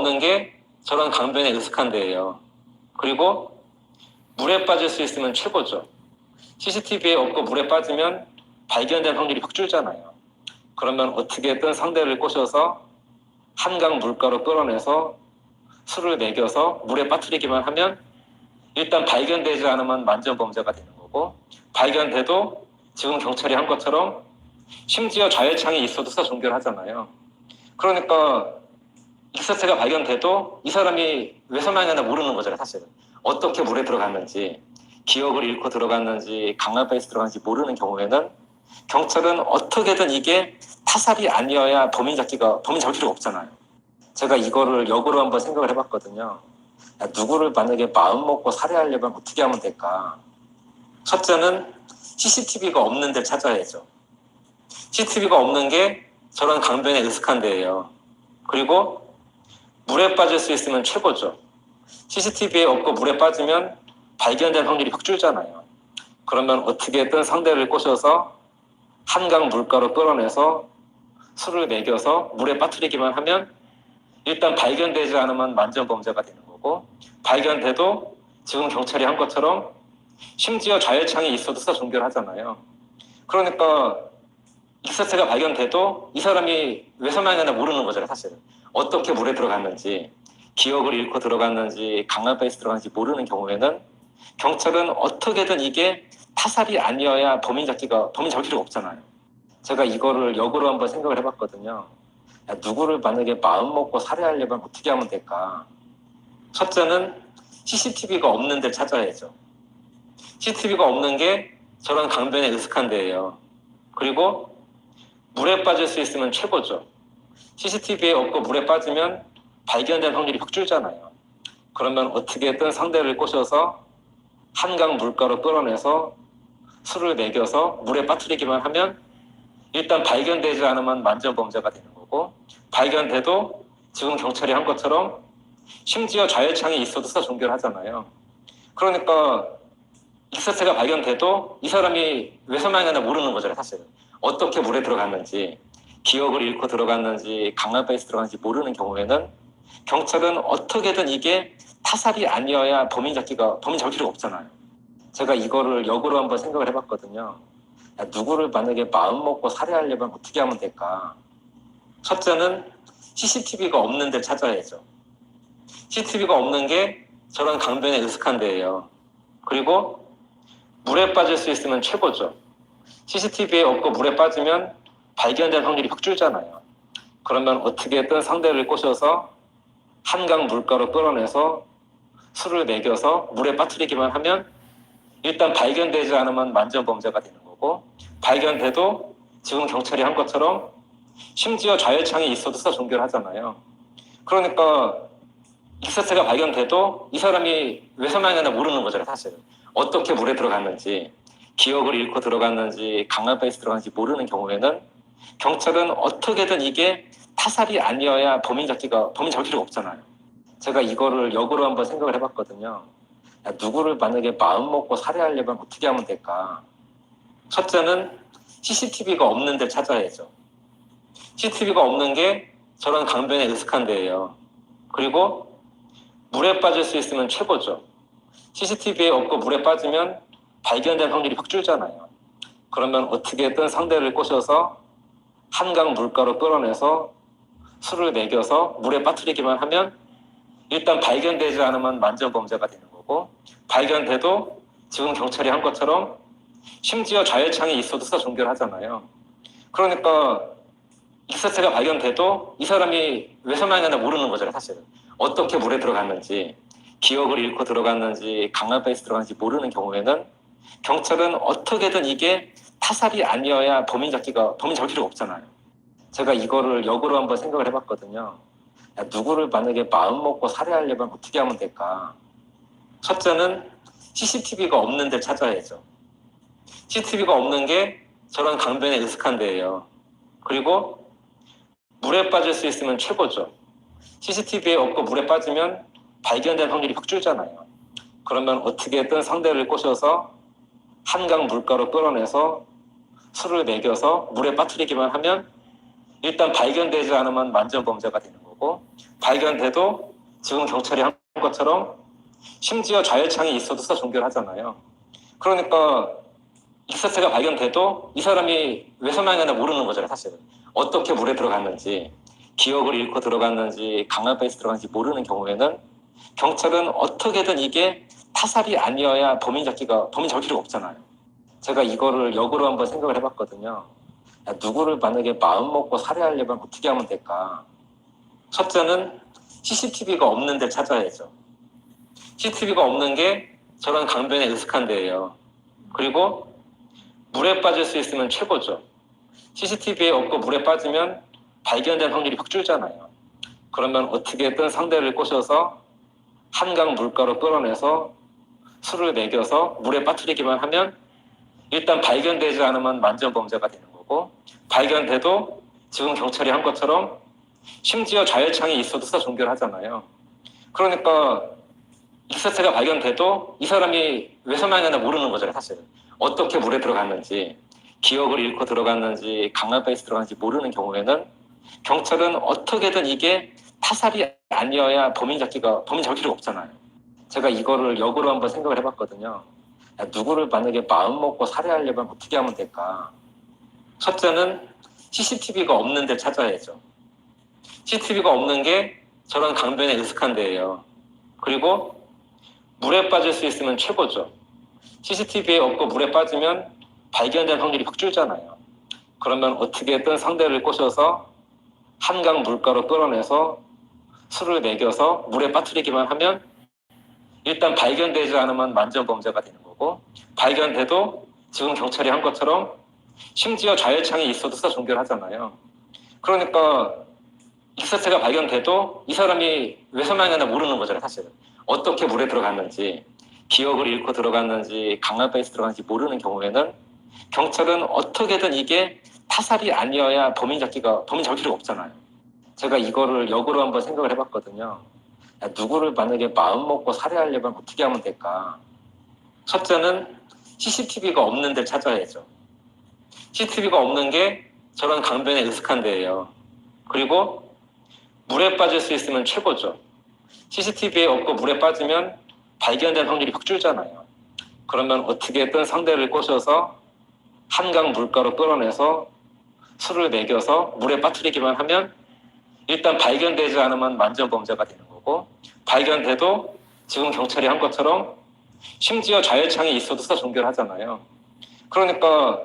없는 게 저런 강변에 으슥한 데예요. 그리고 물에 빠질 수 있으면 최고죠. CCTV에 없고 물에 빠지면 발견될 확률이 확 줄잖아요. 그러면 어떻게든 상대를 꼬셔서 한강 물가로 끌어내서 술을 먹여서 물에 빠뜨리기만 하면 일단 발견되지 않으면 만전 범죄가 되는 거고 발견돼도 지금 경찰이 한 것처럼 심지어 좌회창이 있어도 수사 종결 하잖아요. 그러니까 익사체가 발견돼도 이 사람이 왜 사망했나 모르는 거잖아요, 사실은. 어떻게 물에 들어갔는지, 기억을 잃고 들어갔는지, 강압에서 들어갔는지 모르는 경우에는 경찰은 어떻게든 이게 타살이 아니어야 범인 잡기가, 범인 잡을 필요가 없잖아요. 제가 이거를 역으로 한번 생각을 해봤거든요. 야, 누구를 만약에 마음 먹고 살해하려면 어떻게 하면 될까? 첫째는 CCTV가 없는 데 찾아야죠. CCTV가 없는 게 저런 강변에 으슥한 데예요. 그리고 물에 빠질 수 있으면 최고죠. CCTV에 없고 물에 빠지면 발견될 확률이 확 줄잖아요. 그러면 어떻게든 상대를 꼬셔서 한강 물가로 끌어내서 술을 먹여서 물에 빠뜨리기만 하면 일단 발견되지 않으면 만전 범죄가 되는 거고 발견돼도 지금 경찰이 한 것처럼 심지어 좌회창이 있어도 수사 종결 하잖아요. 그러니까 익사체가 발견돼도 이 사람이 왜 사망했나 모르는 거잖아요, 사실은. 어떻게 물에 들어갔는지, 기억을 잃고 들어갔는지, 강압에서 들어갔는지 모르는 경우에는 경찰은 어떻게든 이게 타살이 아니어야 범인 잡기가, 범인 잡을 필요가 없잖아요. 제가 이거를 역으로 한번 생각을 해봤거든요. 야, 누구를 만약에 마음 먹고 살해하려면 어떻게 하면 될까? 첫째는 CCTV가 없는 데 찾아야죠. CCTV가 없는 게 저런 강변에 으슥한 데예요. 그리고 물에 빠질 수 있으면 최고죠. CCTV에 없고 물에 빠지면 발견될 확률이 확 줄잖아요. 그러면 어떻게든 상대를 꼬셔서 한강 물가로 끌어내서 술을 먹여서 물에 빠뜨리기만 하면 일단 발견되지 않으면 만전 범죄가 되는 거고 발견돼도 지금 경찰이 한 것처럼 심지어 좌회창이 있어도 수사 종결 하잖아요. 그러니까 익사체가 발견돼도 이 사람이 왜 사망했나 모르는 거잖아요, 사실은. 어떻게 물에 들어갔는지, 기억을 잃고 들어갔는지, 강압에서 들어갔는지 모르는 경우에는 경찰은 어떻게든 이게 타살이 아니어야 범인 잡기가, 범인 잡을 필요가 없잖아요. 제가 이거를 역으로 한번 생각을 해봤거든요. 야, 누구를 만약에 마음 먹고 살해하려면 어떻게 하면 될까? 첫째는 CCTV가 없는 데 찾아야죠. CCTV가 없는 게 저런 강변에 으슥한 데예요. 그리고 물에 빠질 수 있으면 최고죠. CCTV에 없고 물에 빠지면 발견될 확률이 확 줄잖아요. 그러면 어떻게든 상대를 꼬셔서 한강 물가로 끌어내서 술을 먹여서 물에 빠뜨리기만 하면 일단 발견되지 않으면 만전 범죄가 되는 거고 발견돼도 지금 경찰이 한 것처럼 심지어 좌회창이 있어도 수사 종결 하잖아요. 그러니까 익사체가 발견돼도 이 사람이 왜 사망했나 모르는 거잖아요, 사실은. 어떻게 물에 들어갔는지, 기억을 잃고 들어갔는지, 강압에서 들어갔는지 모르는 경우에는 경찰은 어떻게든 이게 타살이 아니어야 범인 잡기가, 범인 잡을 필요가 없잖아요. 제가 이거를 역으로 한번 생각을 해봤거든요. 야, 누구를 만약에 마음 먹고 살해하려면 어떻게 하면 될까? 첫째는 CCTV가 없는 데 찾아야죠. CCTV가 없는 게 저런 강변에 으슥한 데예요. 그리고 물에 빠질 수 있으면 최고죠. CCTV에 없고 물에 빠지면 발견될 확률이 확 줄잖아요. 그러면 어떻게든 상대를 꼬셔서 한강 물가로 끌어내서 술을 먹여서 물에 빠뜨리기만 하면 일단 발견되지 않으면 만전 범죄가 되는 거고 발견돼도 지금 경찰이 한 것처럼 심지어 좌회창이 있어도 수사 종결 하잖아요. 그러니까 익사체가 발견돼도 이 사람이 왜 사망했나 모르는 거잖아요, 사실은. 어떻게 물에 들어갔는지, 기억을 잃고 들어갔는지, 강압에서 들어갔는지 모르는 경우에는 경찰은 어떻게든 이게 타살이 아니어야 범인 잡기가, 범인 잡을 필요가 없잖아요. 제가 이거를 역으로 한번 생각을 해봤거든요. 야, 누구를 만약에 마음 먹고 살해하려면 어떻게 하면 될까? 첫째는 CCTV가 없는 데 찾아야죠. CCTV가 없는 게 저런 강변에 으슥한 데예요. 그리고 물에 빠질 수 있으면 최고죠. CCTV에 없고 물에 빠지면 발견될 확률이 확 줄잖아요. 그러면 어떻게든 상대를 꼬셔서 한강 물가로 끌어내서 술을 먹여서 물에 빠뜨리기만 하면 일단 발견되지 않으면 만전 범죄가 되는 거고 발견돼도 지금 경찰이 한 것처럼 심지어 좌열창이 있어도 수사 종결 하잖아요. 그러니까 익사체가 발견돼도 이 사람이 왜 사망했나 모르는 거잖아요, 사실은. 어떻게 물에 들어갔는지, 기억을 잃고 들어갔는지, 강압에서 들어갔는지 모르는 경우에는 경찰은 어떻게든 이게 타살이 아니어야 범인 잡기가, 범인 잡을 필요가 없잖아요. 제가 이거를 역으로 한번 생각을 해봤거든요. 야, 누구를 만약에 마음 먹고 살해하려면 어떻게 하면 될까? 첫째는 CCTV가 없는 데 찾아야죠. CCTV가 없는 게 저런 강변에 으슥한 데예요. 그리고 물에 빠질 수 있으면 최고죠. CCTV에 없고 물에 빠지면 발견된 확률이 확 줄잖아요. 그러면 어떻게든 상대를 꼬셔서 한강 물가로 끌어내서 술을 먹여서 물에 빠뜨리기만 하면 일단 발견되지 않으면 만전 범죄가 되는 거고 발견돼도 지금 경찰이 한 것처럼 심지어 좌열창이 있어도 수사 종결 하잖아요. 그러니까 익사체가 발견돼도 이 사람이 왜 사망했나 모르는 거잖아요, 사실은. 어떻게 물에 들어갔는지, 기억을 잃고 들어갔는지, 강압에서 들어갔는지 모르는 경우에는 경찰은 어떻게든 이게 타살이 아니어야 범인 잡기가, 범인 잡을 필요가 없잖아요. 제가 이거를 역으로 한번 생각을 해봤거든요. 야, 누구를 만약에 마음 먹고 살해하려면 어떻게 하면 될까? 첫째는 CCTV가 없는 데 찾아야죠. CCTV가 없는 게 저런 강변에 으슥한 데예요. 그리고 물에 빠질 수 있으면 최고죠. CCTV에 없고 물에 빠지면 발견된 확률이 확 줄잖아요. 그러면 어떻게든 상대를 꼬셔서 한강 물가로 끌어내서 술을 먹여서 물에 빠뜨리기만 하면 일단 발견되지 않으면 만전 범죄가 되는 거고 발견돼도 지금 경찰이 한 것처럼 심지어 좌열창이 있어도 수사 종결 하잖아요. 그러니까 익사체가 발견돼도 이 사람이 왜 사망했나 모르는 거잖아요, 사실은. 어떻게 물에 들어갔는지, 기억을 잃고 들어갔는지, 강압에서 들어갔는지 모르는 경우에는 경찰은 어떻게든 이게 타살이 아니어야 범인 잡기가, 범인 필요가 없잖아요. 제가 이거를 역으로 한번 생각을 해봤거든요. 야, 누구를 만약에 마음 먹고 살해하려면 어떻게 하면 될까? 첫째는 CCTV가 없는 데 찾아야죠. CCTV가 없는 게 저런 강변에 으슥한 데예요. 그리고 물에 빠질 수 있으면 최고죠. CCTV에 없고 물에 빠지면 발견된 확률이 확 줄잖아요. 그러면 어떻게든 상대를 꼬셔서 한강 물가로 끌어내서 술을 먹여서 물에 빠뜨리기만 하면 일단 발견되지 않으면 만전 범죄가 되는 거고 발견돼도 지금 경찰이 한 것처럼 심지어 좌열창이 있어도 수사 종결 하잖아요. 그러니까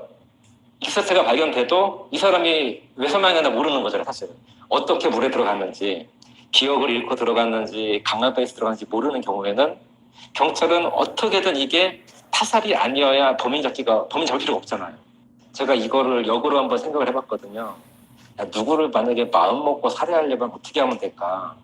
익사체가 발견돼도 이 사람이 왜 사망했나 모르는 거잖아요, 사실은. 어떻게 물에 들어갔는지, 기억을 잃고 들어갔는지, 강압에서 들어갔는지 모르는 경우에는 경찰은 어떻게든 이게 타살이 아니어야 범인 잡기가, 범인 잡을 필요가 없잖아요. 제가 이거를 역으로 한번 생각을 해봤거든요. 야, 누구를 만약에 마음 먹고 살해하려면 어떻게 하면 될까?